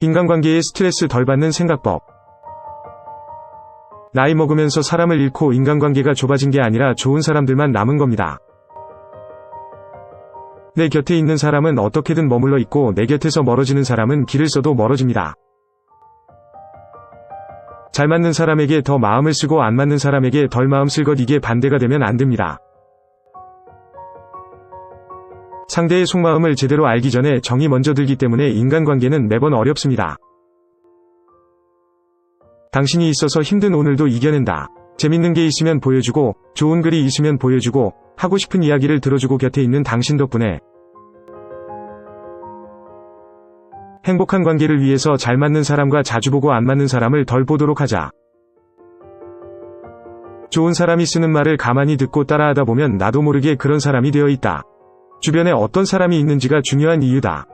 인간관계에 스트레스 덜 받는 생각법. 나이 먹으면서 사람을 잃고 인간관계가 좁아진 게 아니라 좋은 사람들만 남은 겁니다. 내 곁에 있는 사람은 어떻게든 머물러 있고 내 곁에서 멀어지는 사람은 길을 써도 멀어집니다. 잘 맞는 사람에게 더 마음을 쓰고 안 맞는 사람에게 덜 마음 쓸 것 이게 반대가 되면 안 됩니다. 상대의 속마음을 제대로 알기 전에 정이 먼저 들기 때문에 인간관계는 매번 어렵습니다. 당신이 있어서 힘든 오늘도 이겨낸다. 재밌는 게 있으면 보여주고, 좋은 글이 있으면 보여주고, 하고 싶은 이야기를 들어주고 곁에 있는 당신 덕분에 행복한 관계를 위해서 잘 맞는 사람과 자주 보고 안 맞는 사람을 덜 보도록 하자. 좋은 사람이 쓰는 말을 가만히 듣고 따라하다 보면 나도 모르게 그런 사람이 되어 있다. 주변에 어떤 사람이 있는지가 중요한 이유다.